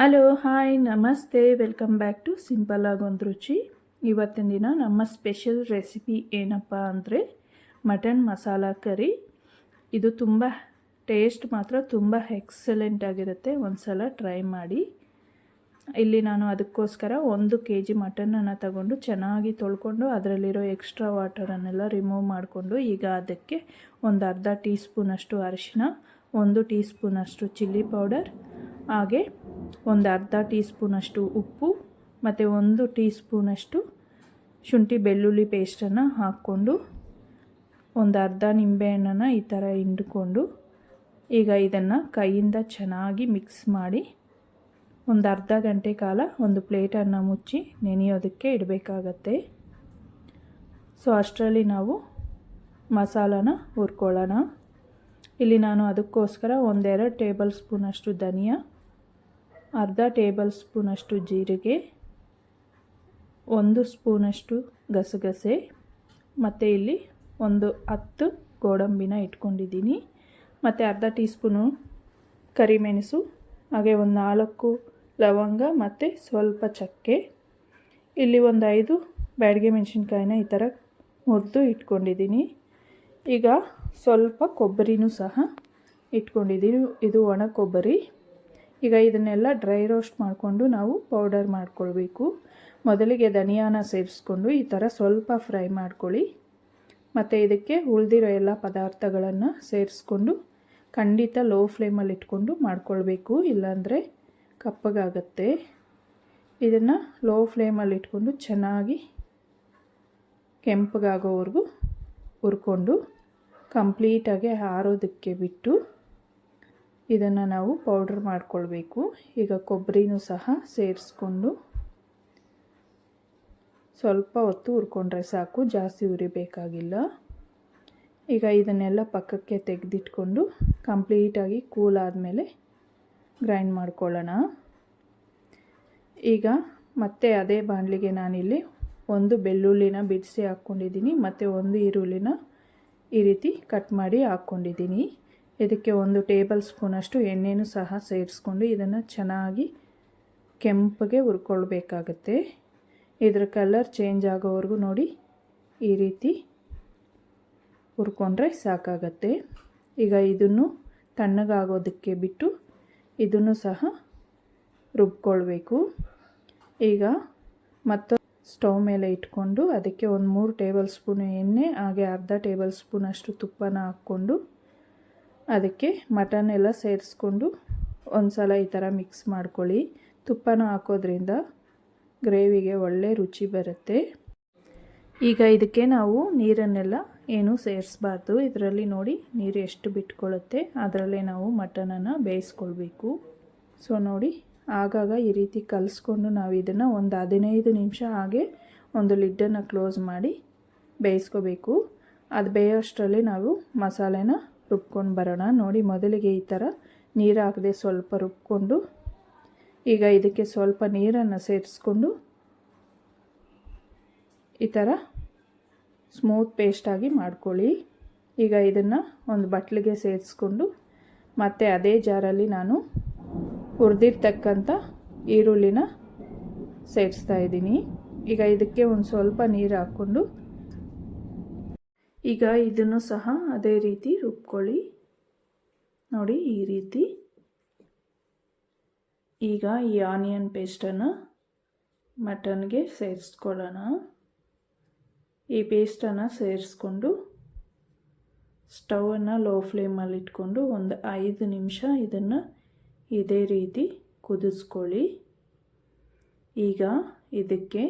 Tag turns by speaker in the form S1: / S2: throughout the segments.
S1: Hello hi ನಮಸ್ತೆ welcome back to simple ಆಗೊಂದು ರುಚಿ ಇವತ್ತಿನ ದಿನ ನಮ್ಮ ಸ್ಪೆಷಲ್ ರೆಸಿಪಿ ಏನಪ್ಪ ಅಂದರೆ ಮಟನ್ ಮಸಾಲ ಕರಿ ಇದು ತುಂಬ ಟೇಸ್ಟ್ ಮಾತ್ರ ತುಂಬ ಎಕ್ಸಲೆಂಟ್ ಆಗಿರುತ್ತೆ ಒಂದು ಸಲ ಟ್ರೈ ಮಾಡಿ ಇಲ್ಲಿ ನಾನು ಅದಕ್ಕೋಸ್ಕರ ಒಂದು ಕೆ ಜಿ ಮಟನನ್ನು ತಗೊಂಡು ಚೆನ್ನಾಗಿ ತೊಳ್ಕೊಂಡು ಅದರಲ್ಲಿರೋ ಎಕ್ಸ್ಟ್ರಾ ವಾಟರನ್ನೆಲ್ಲ ರಿಮೂವ್ ಮಾಡಿಕೊಂಡು ಈಗ ಅದಕ್ಕೆ ಒಂದು ಅರ್ಧ ಟೀ ಸ್ಪೂನಷ್ಟು ಅರಿಶಿನ ಒಂದು ಟೀ ಸ್ಪೂನಷ್ಟು ಚಿಲ್ಲಿ ಪೌಡರ್ ಹಾಗೆ ಒಂದು ಅರ್ಧ ಟೀ ಸ್ಪೂನಷ್ಟು ಉಪ್ಪು, ಮತ್ತು ಒಂದು ಟೀ ಸ್ಪೂನಷ್ಟು ಶುಂಠಿ ಬೆಳ್ಳುಳ್ಳಿ ಪೇಸ್ಟನ್ನು ಹಾಕ್ಕೊಂಡು ಒಂದು ಅರ್ಧ ನಿಂಬೆಹಣ್ಣನ್ನು ಈ ಥರ ಹಿಂಡ್ಕೊಂಡು ಈಗ ಇದನ್ನು ಕೈಯಿಂದ ಚೆನ್ನಾಗಿ ಮಿಕ್ಸ್ ಮಾಡಿ ಒಂದು ಅರ್ಧ ಗಂಟೆ ಕಾಲ ಒಂದು ಪ್ಲೇಟನ್ನು ಮುಚ್ಚಿ ನೆನೆಯೋದಕ್ಕೆ ಇಡಬೇಕಾಗತ್ತೆ. ಸೊ, ಅಷ್ಟರಲ್ಲಿ ನಾವು ಮಸಾಲಾನ ಹುರ್ಕೊಳ್ಳೋಣ. ಇಲ್ಲಿ ನಾನು ಅದಕ್ಕೋಸ್ಕರ ಒಂದೆರಡು ಟೇಬಲ್ ಸ್ಪೂನಷ್ಟು ಧನಿಯಾ ಅರ್ಧ ಟೇಬಲ್ ಸ್ಪೂನಷ್ಟು ಜೀರಿಗೆ, ಒಂದು ಸ್ಪೂನಷ್ಟು ಗಸಗಸೆ, ಮತ್ತು ಇಲ್ಲಿ ಒಂದು ಹತ್ತು ಗೋಡಂಬಿನ ಇಟ್ಕೊಂಡಿದ್ದೀನಿ. ಮತ್ತು ಅರ್ಧ ಟೀ ಸ್ಪೂನು ಕರಿಮೆಣಸು, ಹಾಗೆ ಒಂದು ನಾಲ್ಕು ಲವಂಗ, ಮತ್ತು ಸ್ವಲ್ಪ ಚಕ್ಕೆ. ಇಲ್ಲಿ ಒಂದು ಐದು ಬ್ಯಾಡಿಗೆ ಮೆಣಸಿನ್ಕಾಯಿನ ಈ ಥರ ಮುರಿದು ಇಟ್ಕೊಂಡಿದ್ದೀನಿ. ಈಗ ಸ್ವಲ್ಪ ಕೊಬ್ಬರಿನೂ ಸಹ ಇಟ್ಕೊಂಡಿದ್ದೀನಿ. ಇದು ಒಣ ಕೊಬ್ಬರಿ. ಈಗ ಇದನ್ನೆಲ್ಲ ಡ್ರೈ ರೋಸ್ಟ್ ಮಾಡಿಕೊಂಡು ನಾವು ಪೌಡರ್ ಮಾಡ್ಕೊಳ್ಬೇಕು. ಮೊದಲಿಗೆ ಧನಿಯಾನ ಸೇರಿಸ್ಕೊಂಡು ಈ ಥರ ಸ್ವಲ್ಪ ಫ್ರೈ ಮಾಡ್ಕೊಳ್ಳಿ. ಮತ್ತು ಇದಕ್ಕೆ ಉಳಿದಿರೋ ಎಲ್ಲ ಪದಾರ್ಥಗಳನ್ನು ಸೇರಿಸ್ಕೊಂಡು ಖಂಡಿತ ಲೋ ಫ್ಲೇಮಲ್ಲಿ ಇಟ್ಕೊಂಡು ಮಾಡ್ಕೊಳ್ಬೇಕು. ಇಲ್ಲಾಂದರೆ ಕಪ್ಪಗಾಗತ್ತೆ. ಇದನ್ನು ಲೋ ಫ್ಲೇಮಲ್ಲಿ ಇಟ್ಕೊಂಡು ಚೆನ್ನಾಗಿ ಕೆಂಪಗಾಗೋವರೆಗೂ ಹುರ್ಕೊಂಡು ಕಂಪ್ಲೀಟಾಗಿ ಆರೋದಕ್ಕೆ ಬಿಟ್ಟು ಇದನ್ನು ನಾವು ಪೌಡ್ರ್ ಮಾಡಿಕೊಳ್ಬೇಕು. ಈಗ ಕೊಬ್ಬರಿನೂ ಸಹ ಸೇರಿಸ್ಕೊಂಡು ಸ್ವಲ್ಪ ಹೊತ್ತು ಹುರ್ಕೊಂಡ್ರೆ ಸಾಕು, ಜಾಸ್ತಿ ಉರಿಬೇಕಾಗಿಲ್ಲ ಈಗ ಇದನ್ನೆಲ್ಲ ಪಕ್ಕಕ್ಕೆ ತೆಗೆದಿಟ್ಕೊಂಡು ಕಂಪ್ಲೀಟಾಗಿ ಕೂಲ್ ಆದಮೇಲೆ ಗ್ರೈಂಡ್ ಮಾಡ್ಕೊಳ್ಳೋಣ. ಈಗ ಮತ್ತೆ ಅದೇ ಬಾಣಲಿಗೆ ನಾನಿಲ್ಲಿ ಒಂದು ಬೆಳ್ಳುಳ್ಳಿನ ಬಿಡಿಸಿ ಹಾಕ್ಕೊಂಡಿದ್ದೀನಿ, ಮತ್ತು ಒಂದು ಈರುಳ್ಳಿನ ಈ ರೀತಿ ಕಟ್ ಮಾಡಿ ಹಾಕ್ಕೊಂಡಿದ್ದೀನಿ. ಇದಕ್ಕೆ ಒಂದು ಟೇಬಲ್ ಸ್ಪೂನಷ್ಟು ಎಣ್ಣೆನೂ ಸಹ ಸೇರಿಸ್ಕೊಂಡು ಇದನ್ನು ಚೆನ್ನಾಗಿ ಕೆಂಪಗೆ ಹುರ್ಕೊಳ್ಬೇಕಾಗತ್ತೆ. ಇದರ ಕಲರ್ ಚೇಂಜ್ ಆಗೋವರೆಗೂ ನೋಡಿ ಈ ರೀತಿ ಹುರ್ಕೊಂಡ್ರೆ ಸಾಕಾಗತ್ತೆ. ಈಗ ಇದನ್ನು ತಣ್ಣಗಾಗೋದಕ್ಕೆ ಬಿಟ್ಟು ಇದನ್ನು ಸಹ ರುಬ್ಕೊಳ್ಬೇಕು. ಈಗ ಮತ್ತೆ ಸ್ಟವ್ ಮೇಲೆ ಇಟ್ಕೊಂಡು ಅದಕ್ಕೆ ಒಂದು ಮೂರು ಟೇಬಲ್ ಸ್ಪೂನ್ ಎಣ್ಣೆ, ಹಾಗೆ ಅರ್ಧ ಟೇಬಲ್ ಸ್ಪೂನಷ್ಟು ತುಪ್ಪನ ಹಾಕ್ಕೊಂಡು ಅದಕ್ಕೆ ಮಟನ್ ಎಲ್ಲ ಸೇರಿಸ್ಕೊಂಡು ಒಂದು ಸಲ ಈ ಥರ ಮಿಕ್ಸ್ ಮಾಡ್ಕೊಳ್ಳಿ. ತುಪ್ಪನ ಹಾಕೋದ್ರಿಂದ ಗ್ರೇವಿಗೆ ಒಳ್ಳೆ ರುಚಿ ಬರುತ್ತೆ. ಈಗ ಇದಕ್ಕೆ ನಾವು ನೀರನ್ನೆಲ್ಲ ಏನೂ ಸೇರಿಸ್ಬಾರ್ದು. ಇದರಲ್ಲಿ ನೋಡಿ ನೀರು ಎಷ್ಟು ಬಿಟ್ಕೊಳ್ಳುತ್ತೆ, ಅದರಲ್ಲೇ ನಾವು ಮಟನನ್ನು ಬೇಯಿಸ್ಕೊಳ್ಬೇಕು. ಸೊ ನೋಡಿ ಆಗಾಗ ಈ ರೀತಿ ಕಲಿಸ್ಕೊಂಡು ನಾವು ಇದನ್ನು ಒಂದು ಹದಿನೈದು ನಿಮಿಷ ಹಾಗೆ ಒಂದು ಲಿಡ್ಡನ್ನು ಕ್ಲೋಸ್ ಮಾಡಿ ಬೇಯಿಸ್ಕೋಬೇಕು. ಅದು ಬೇಯೋಷ್ಟರಲ್ಲಿ ನಾವು ಮಸಾಲೆನ ರುಬ್ಕೊಂಡು ಬರೋಣ. ನೋಡಿ, ಮೊದಲಿಗೆ ಈ ಥರ ನೀರು ಹಾಕದೆ ಸ್ವಲ್ಪ ರುಬ್ಕೊಂಡು, ಈಗ ಇದಕ್ಕೆ ಸ್ವಲ್ಪ ನೀರನ್ನು ಸೇರಿಸ್ಕೊಂಡು ಈ ಥರ ಸ್ಮೂತ್ ಪೇಸ್ಟಾಗಿ ಮಾಡ್ಕೊಳ್ಳಿ. ಈಗ ಇದನ್ನು ಒಂದು ಬಟ್ಲಿಗೆ ಸೇರಿಸ್ಕೊಂಡು, ಮತ್ತು ಅದೇ ಜಾರಲ್ಲಿ ನಾನು ಹುರಿದಿರ್ತಕ್ಕಂಥ ಈರುಳ್ಳಿನ ಸೇರಿಸ್ತಾ ಇದ್ದೀನಿ. ಈಗ ಇದಕ್ಕೆ ಒಂದು ಸ್ವಲ್ಪ ನೀರು ಹಾಕ್ಕೊಂಡು ಈಗ ಇದನ್ನು ಸಹ ಅದೇ ರೀತಿ ರುಬ್ಕೊಳ್ಳಿ. ನೋಡಿ, ಈ ರೀತಿ. ಈಗ ಈ ಆನಿಯನ್ ಪೇಸ್ಟನ್ನು ಮಟನ್ಗೆ ಸೇರಿಸ್ಕೊಳ್ಳೋಣ. ಈ ಪೇಸ್ಟನ್ನು ಸೇರಿಸ್ಕೊಂಡು ಸ್ಟವನ್ನು ಲೋ ಫ್ಲೇಮಲ್ಲಿ ಇಟ್ಕೊಂಡು ಒಂದು ಐದು ನಿಮಿಷ ಇದನ್ನು ಇದೇ ರೀತಿ ಕುದಿಸ್ಕೊಳ್ಳಿ. ಈಗ ಇದಕ್ಕೆ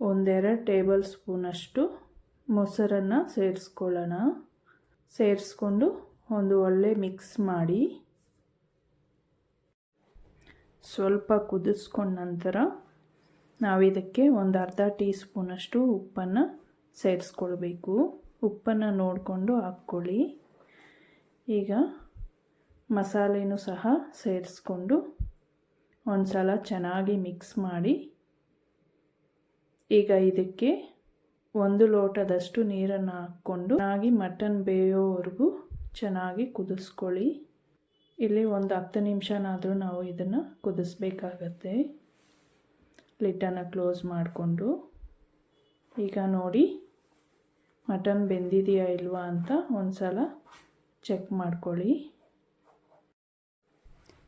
S1: ಒಂದೆರಡು ಟೇಬಲ್ ಸ್ಪೂನಷ್ಟು ಮೊಸರನ್ನು ಸೇರಿಸ್ಕೊಳ್ಳೋಣ. ಸೇರಿಸ್ಕೊಂಡು ಒಂದು ಒಳ್ಳೆ ಮಿಕ್ಸ್ ಮಾಡಿ. ಸ್ವಲ್ಪ ಕುದಿಸ್ಕೊಂಡ ನಂತರ ನಾವಿದಕ್ಕೆ ಒಂದು ಅರ್ಧ ಟೀ ಸ್ಪೂನಷ್ಟು ಉಪ್ಪನ್ನು ಸೇರಿಸ್ಕೊಳ್ಬೇಕು. ಉಪ್ಪನ್ನು ನೋಡಿಕೊಂಡು ಹಾಕ್ಕೊಳ್ಳಿ. ಈಗ ಮಸಾಲೆನೂ ಸಹ ಸೇರಿಸ್ಕೊಂಡು ಒಂದು ಸಲ ಚೆನ್ನಾಗಿ ಮಿಕ್ಸ್ ಮಾಡಿ. ಈಗ ಇದಕ್ಕೆ ಒಂದು ಲೋಟದಷ್ಟು ನೀರನ್ನು ಹಾಕ್ಕೊಂಡು ಚೆನ್ನಾಗಿ ಮಟನ್ ಬೇಯೋವರೆಗೂ ಚೆನ್ನಾಗಿ ಕುದಿಸ್ಕೊಳ್ಳಿ. ಇಲ್ಲಿ ಒಂದು ಹತ್ತು ನಿಮಿಷನಾದರೂ ನಾವು ಇದನ್ನು ಕುದಿಸ್ಬೇಕಾಗತ್ತೆ. ಲಿಟ್ಟನ್ನು ಕ್ಲೋಸ್ ಮಾಡಿಕೊಂಡು. ಈಗ ನೋಡಿ, ಮಟನ್ ಬೆಂದಿದೆಯಾ ಇಲ್ವಾ ಅಂತ ಒಂದು ಸಲ ಚೆಕ್ ಮಾಡ್ಕೊಳ್ಳಿ.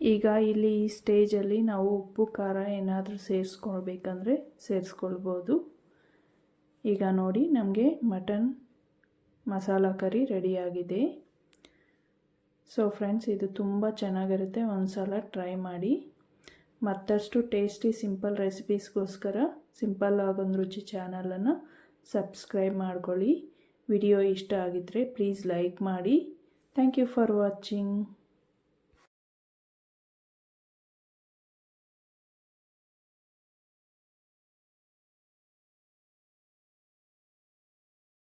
S1: ಈಗ ಇಲ್ಲಿ ಈ ಸ್ಟೇಜಲ್ಲಿ ನಾವು ಉಪ್ಪು, ಖಾರ ಏನಾದರೂ ಸೇರಿಸ್ಕೊಳ್ಬೇಕಂದ್ರೆ ಸೇರಿಸ್ಕೊಳ್ಬೋದು. ಈಗ ನೋಡಿ ನಮಗೆ ಮಟನ್ ಮಸಾಲ ಕರಿ ರೆಡಿಯಾಗಿದೆ. ಸೊ ಫ್ರೆಂಡ್ಸ್ ಇದು ತುಂಬ ಚೆನ್ನಾಗಿರುತ್ತೆ. ಒಂದು ಸಲ ಟ್ರೈ ಮಾಡಿ. ಮತ್ತಷ್ಟು ಟೇಸ್ಟಿ ಸಿಂಪಲ್ ರೆಸಿಪೀಸ್ಗೋಸ್ಕರ ಸಿಂಪಲ್ ಆಗೊಂದು ರುಚಿ ಚಾನಲನ್ನು ಸಬ್ಸ್ಕ್ರೈಬ್ ಮಾಡ್ಕೊಳ್ಳಿ. ವಿಡಿಯೋ ಇಷ್ಟ ಆಗಿದ್ದರೆ ಪ್ಲೀಸ್ ಲೈಕ್ ಮಾಡಿ. Thank you for watching